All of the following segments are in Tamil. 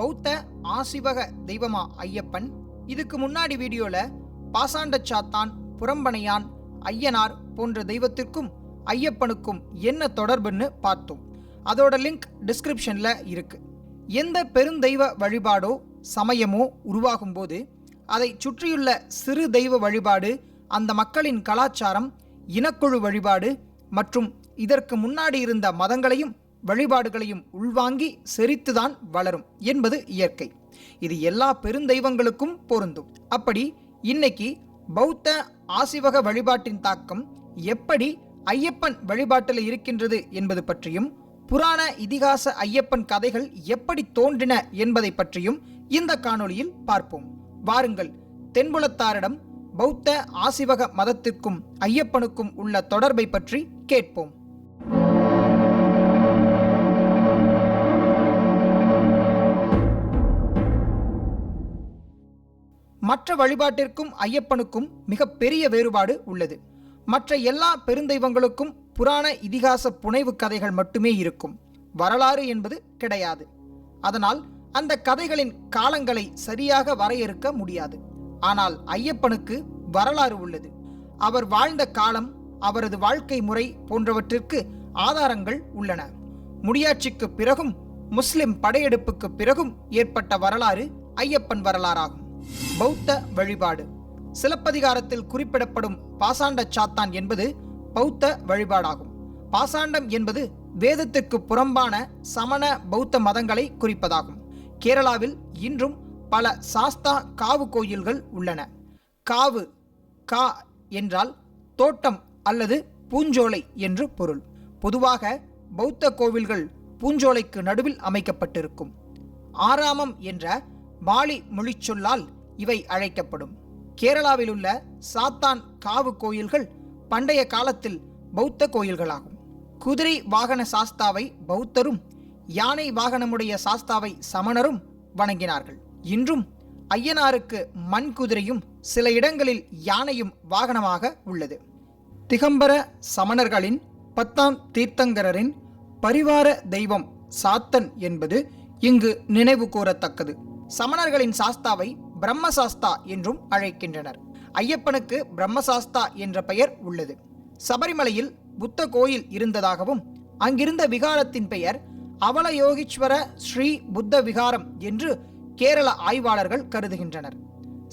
பௌத்த ஆசிவக தெய்வமா ஐயப்பன். இதுக்கு முன்னாடி வீடியோல பாசாண்ட சாத்தான் புறம்பனையான் ஐயனார் போன்ற தெய்வத்திற்கும் ஐயப்பனுக்கும் என்ன தொடர்புன்னு பார்த்தோம். அதோட லிங்க் டிஸ்கிரிப்ஷன்ல இருக்கு. எந்த பெருந்தெய்வ வழிபாடோ சமயமோ உருவாகும் போது அதை சுற்றியுள்ள சிறு தெய்வ வழிபாடு அந்த மக்களின் கலாச்சாரம் இனக்குழு வழிபாடு மற்றும் இதற்கு முன்னாடி இருந்த மதங்களையும் வழிபாடுகளையும் உள்வாங்கி செரித்துதான் வளரும் என்பது இயற்கை. இது எல்லா பெருந்தெய்வங்களுக்கும் பொருந்தும். அப்படி இன்னைக்கு பௌத்த ஆசிவக வழிபாட்டின் தாக்கம் எப்படி ஐயப்பன் வழிபாட்டில் இருக்கின்றது என்பது பற்றியும் புராண இதிகாச ஐயப்பன் கதைகள் எப்படி தோன்றின என்பதை பற்றியும் இந்த காணொளியில் பார்ப்போம். வாருங்கள் தென்புலத்தாரிடம் பௌத்த ஆசிவக மதத்திற்கும் ஐயப்பனுக்கும் உள்ள தொடர்பை பற்றி கேட்போம். மற்ற வழிபாட்டிற்கும் ஐயப்பனுக்கும் மிக பெரிய வேறுபாடு உள்ளது. மற்ற எல்லா பெருந்தெய்வங்களுக்கும் புராண இதிகாச புனைவு கதைகள் மட்டுமே இருக்கும். வரலாறு என்பது கிடையாது. அதனால் அந்த கதைகளின் காலங்களை சரியாக வரையறுக்க முடியாது. ஆனால் ஐயப்பனுக்கு வரலாறு உள்ளது. அவர் வாழ்ந்த காலம் அவரது வாழ்க்கை முறை போன்றவற்றிற்கு ஆதாரங்கள் உள்ளன. முடியாட்சிக்கு பிறகும் முஸ்லிம் படையெடுப்புக்கு பிறகும் ஏற்பட்ட வரலாறு ஐயப்பன் வரலாறாகும். பௌத்த வழிபாடு. சிலப்பதிகாரத்தில் குறிப்பிடப்படும் பாசாண்ட சாத்தான் என்பது பௌத்த வழிபாடாகும். பாசாண்டம் என்பது வேதத்திற்கு புறம்பான சமண பௌத்த மதங்களை குறிப்பதாகும். கேரளாவில் இன்றும் பல சாஸ்தா காவு கோயில்கள் உள்ளன. காவு கா என்றால் தோட்டம் அல்லது பூஞ்சோலை என்று பொருள். பொதுவாக பௌத்த கோவில்கள் பூஞ்சோலைக்கு நடுவில் அமைக்கப்பட்டிருக்கும். ஆராமம் என்ற பாலி மொழிச்சொல்லால் இவை அழைக்கப்படும். கேரளாவில் உள்ள சாத்தான் காவு கோயில்கள் பண்டைய காலத்தில் பௌத்த கோயில்களாகும். குதிரை வாகன சாஸ்தாவை பௌத்தரும் யானை வாகனமுடைய சாஸ்தாவை சமணரும் வணங்கினார்கள். இன்றும் ஐயனாருக்கு மண் குதிரையும் சில இடங்களில் யானையும் வாகனமாக உள்ளது. திகம்பர சமணர்களின் பத்தாம் தீர்த்தங்கரரின் பரிவார தெய்வம் சாத்தன் என்பது இங்கு நினைவு கூறத்தக்கது. சமணர்களின் சாஸ்தாவை பிரம்மசாஸ்தா என்றும் அழைக்கின்றனர். ஐயப்பனுக்கு பிரம்மசாஸ்தா என்ற பெயர் உள்ளது. சபரிமலையில் புத்த கோயில் இருந்ததாகவும் அங்கிருந்த விகாரத்தின் பெயர் அவலயோகீஸ்வர ஸ்ரீ புத்த விகாரம் என்று கேரள ஆய்வாளர்கள் கருதுகின்றனர்.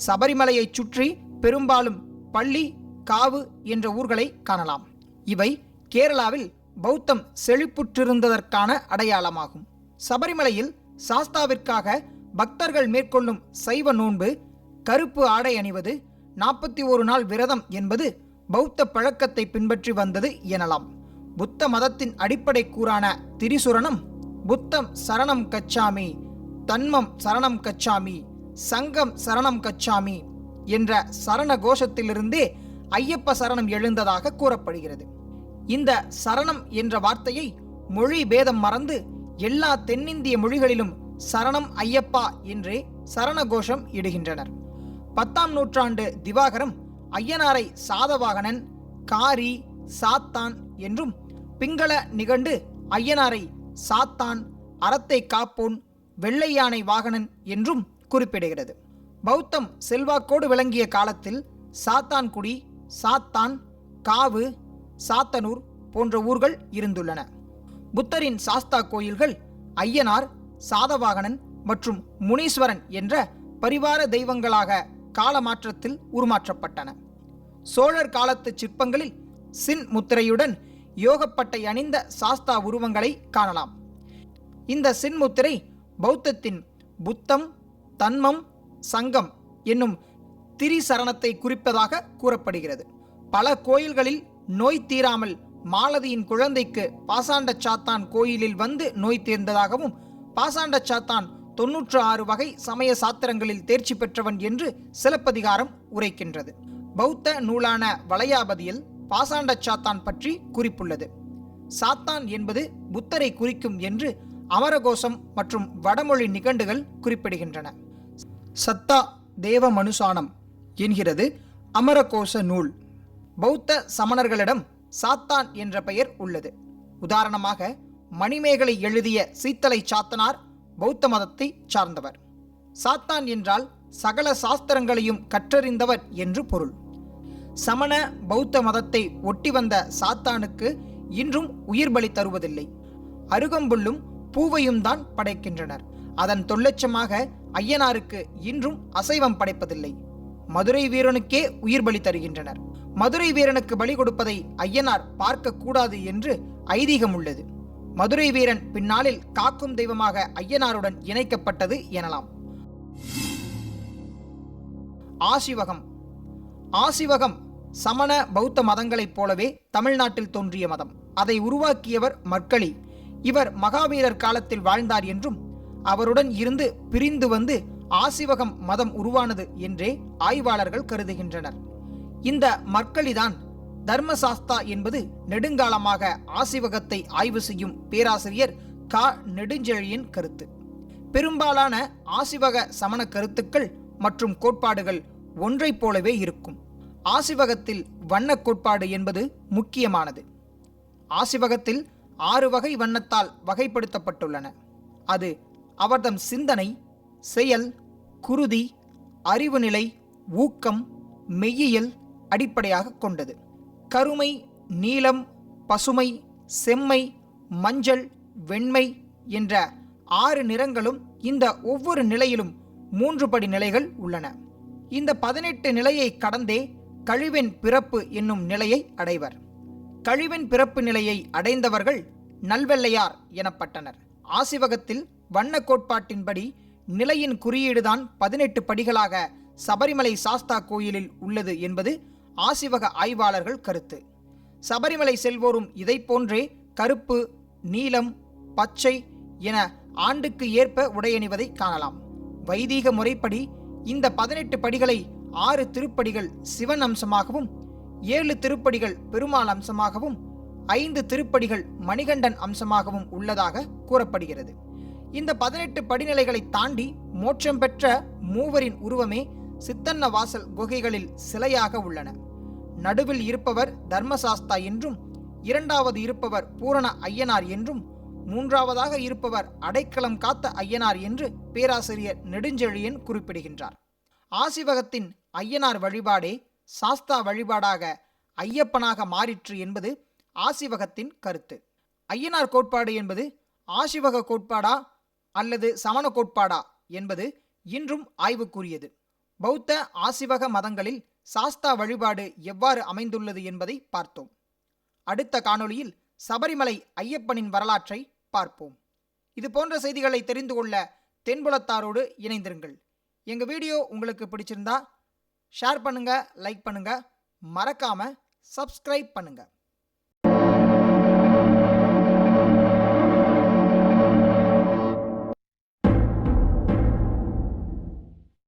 சபரிமலையைச் சுற்றி பெரும்பாலும் பள்ளி காவு என்ற ஊர்களை காணலாம். இவை கேரளாவில் பௌத்தம் செழிப்புற்றிருந்ததற்கான அடையாளமாகும். சபரிமலையில் சாஸ்தாவிற்காக பக்தர்கள் மேற்கொள்ளும் சைவ நோன்பு கருப்பு ஆடை அணிவது நாற்பத்தி ஒரு நாள் விரதம் என்பது பௌத்த பழக்கத்தை பின்பற்றி வந்தது எனலாம். புத்த மதத்தின் அடிப்படை கூறான திரிசுரணம் புத்தம் சரணம் கச்சாமி தன்மம் சரணம் கச்சாமி சங்கம் சரணம் கச்சாமி என்ற சரண கோஷத்திலிருந்தே ஐயப்ப சரணம் எழுந்ததாக கூறப்படுகிறது. இந்த சரணம் என்ற வார்த்தையை மொழி பேதம் மறந்து எல்லா தென்னிந்திய மொழிகளிலும் சரணம் ஐயப்பா என்றே சரண கோஷம் இடுகின்றனர். பத்தாம் நூற்றாண்டு திவாகரம் ஐயனாரை சாதவாகனன் காரி சாத்தான் என்றும் பிங்கள நிகண்டு ஐயனாரை சாத்தான் அறத்தை காப்போன் வெள்ளை யானை வாகனன் என்றும் குறிப்பிடுகிறது. பௌத்தம் செல்வாக்கோடு விளங்கிய காலத்தில் சாத்தான்குடி சாத்தான் காவு சாத்தனூர் போன்ற ஊர்கள் இருந்துள்ளன. புத்தரின் சாஸ்தா கோயில்கள் ஐயனார் சாதவாகனன் மற்றும் முனீஸ்வரன் என்ற பரிவார தெய்வங்களாக காலமாற்றத்தில் உருமாற்றப்பட்டன. சோழர் காலத்து சிற்பங்களில் சின் முத்திரையுடன் யோகப்பட்டை அணிந்த சாஸ்தா உருவங்களை காணலாம். இந்த சின்முத்திரை பௌத்தத்தின் புத்தம் தன்மம் சங்கம் என்னும் திரிசரணத்தை குறிப்பதாக கூறப்படுகிறது. பல கோயில்களில் நோய் தீராமல் மாலதியின் குழந்தைக்கு பாசாண்ட சாத்தான் கோயிலில் வந்து நோய் தீர்ந்ததாகவும் பாசாண்ட சாத்தான் தொன்னூற்று ஆறு வகை சமய சாத்திரங்களில் தேர்ச்சி பெற்றவன் என்று சிலப்பதிகாரம் உரைக்கின்றது. பௌத்த நூலான வளையாபதியில் பாசாண்ட சாத்தான் பற்றி குறிப்புள்ளது. சாத்தான் என்பது புத்தரை குறிக்கும் என்று அமரகோசம் மற்றும் வடமொழி நிகண்டுகள் குறிப்பிடுகின்றன. சத்தா தேவ மனுசானம் என்கிறது அமரகோச நூல். பௌத்த சமணர்களிடம் சாத்தான் என்ற பெயர் உள்ளது. உதாரணமாக மணிமேகலை எழுதிய சீத்தலை சாத்தனார் பௌத்த மதத்தை சார்ந்தவர். சாத்தான் என்றால் சகல சாஸ்திரங்களையும் கற்றறிந்தவர் என்று பொருள். சமண பௌத்த மதத்தை ஒட்டி வந்த சாத்தானுக்கு இன்றும் உயிர் பலி தருவதில்லை. அருகம்புல்லும் பூவையும் தான் படைக்கின்றனர். அதன் தொல்லட்சமாக ஐயனாருக்கு இன்றும் அசைவம் படைப்பதில்லை. மதுரை வீரனுக்கே உயிர் பலி தருகின்றனர். மதுரை வீரனுக்கு பலி கொடுப்பதை ஐயனார் பார்க்க கூடாது என்று ஐதீகம் உள்ளது மதுரை வீரன் பின்னாளில் காக்கும் தெய்வமாக ஐயனாருடன் இணைக்கப்பட்டது எனலாம். ஆசிவகம். ஆசிவகம் சமண பௌத்த மதங்களைப் போலவே தமிழ்நாட்டில் தோன்றிய மதம். அதை உருவாக்கியவர் மற்களி. இவர் மகாவீரர் காலத்தில் வாழ்ந்தார் என்றும் அவருடன் இருந்து பிரிந்து வந்து ஆசிவகம் மதம் உருவானது என்றே ஆய்வாளர்கள் கருதுகின்றனர். இந்த மற்களிதான் தர்மசாஸ்தா என்பது நெடுங்காலமாக ஆசிவகத்தை ஆய்வு செய்யும் பேராசிரியர் கா. நெடுஞ்செழியின் கருத்து. பெரும்பாலான ஆசிவக சமண கருத்துக்கள் மற்றும் கோட்பாடுகள் ஒன்றைப் போலவே இருக்கும். ஆசிவகத்தில் வண்ண கோட்பாடு என்பது முக்கியமானது. ஆசிவகத்தில் ஆறு வகை வண்ணத்தால் வகைப்படுத்தப்பட்டுள்ளன. அது அவர்தம் சிந்தனை செயல் குருதி அறிவுநிலை ஊக்கம் மெய்யியல் அடிப்படையாக கொண்டது. கருமை நீலம் பசுமை செம்மை மஞ்சள் வெண்மை என்ற ஆறு நிறங்களும் இந்த ஒவ்வொரு நிலையிலும் மூன்று படி நிலைகள் உள்ளன. இந்த பதினெட்டு நிலையை கடந்தே கழிவெண் பிறப்பு என்னும் நிலையை அடைவர். கழிவெண் பிறப்பு நிலையை அடைந்தவர்கள் நல்வெள்ளையார் எனப்பட்டனர். ஆசிவகத்தில் வண்ண கோட்பாட்டின்படி நிலையின் குறியீடுதான் பதினெட்டு படிகளாக சபரிமலை சாஸ்தா கோயிலில் உள்ளது என்பது ஆசிவக ஆய்வாளர்கள் கருத்து. சபரிமலை செல்வோரும் இதைப் போன்றே கருப்பு நீலம் பச்சை என ஆண்டுக்கு ஏற்ப உடையணிவதை காணலாம். வைதீக முறைப்படி இந்த பதினெட்டு படிகளை ஆறு திருப்படிகள் சிவன் அம்சமாகவும் ஏழு திருப்படிகள் பெருமாள் அம்சமாகவும் ஐந்து திருப்படிகள் மணிகண்டன் அம்சமாகவும் உள்ளதாக கூறப்படுகிறது. இந்த பதினெட்டு படிநிலைகளை தாண்டி மோட்சம் பெற்ற மூவரின் உருவமே சித்தன்ன வாசல் குகைகளில் சிலையாக உள்ளன. நடுவில் இருப்பவர் தர்மசாஸ்தா என்றும் இரண்டாவது இருப்பவர் பூரண ஐயனார் என்றும் மூன்றாவதாக இருப்பவர் அடைக்கலம் காத்த ஐயனார் என்று பேராசிரியர் நெடுஞ்செழியன் குறிப்பிடுகின்றார். ஆசிவகத்தின் ஐயனார் வழிபாடே சாஸ்தா வழிபாடாக ஐயப்பனாக மாறிற்று என்பது ஆசிவகத்தின் கருத்து. ஐயனார் கோட்பாடு என்பது ஆசிவக கோட்பாடா அல்லது சமண கோட்பாடா என்பது இன்றும் ஆய்வுக்குரியது. பௌத்த ஆசிவக மதங்களில் சாஸ்தா வழிபாடு எவ்வாறு அமைந்துள்ளது என்பதை பார்த்தோம். அடுத்த காணொளியில் சபரிமலை ஐயப்பனின் வரலாற்றை பார்ப்போம். இது போன்ற செய்திகளை தெரிந்து கொள்ள தென்புலத்தாரோடு இணைந்திருங்கள். எங்கள் வீடியோ உங்களுக்கு பிடிச்சிருந்தா ஷேர் பண்ணுங்க லைக் பண்ணுங்க. மறக்காம சப்ஸ்கிரைப் பண்ணுங்க.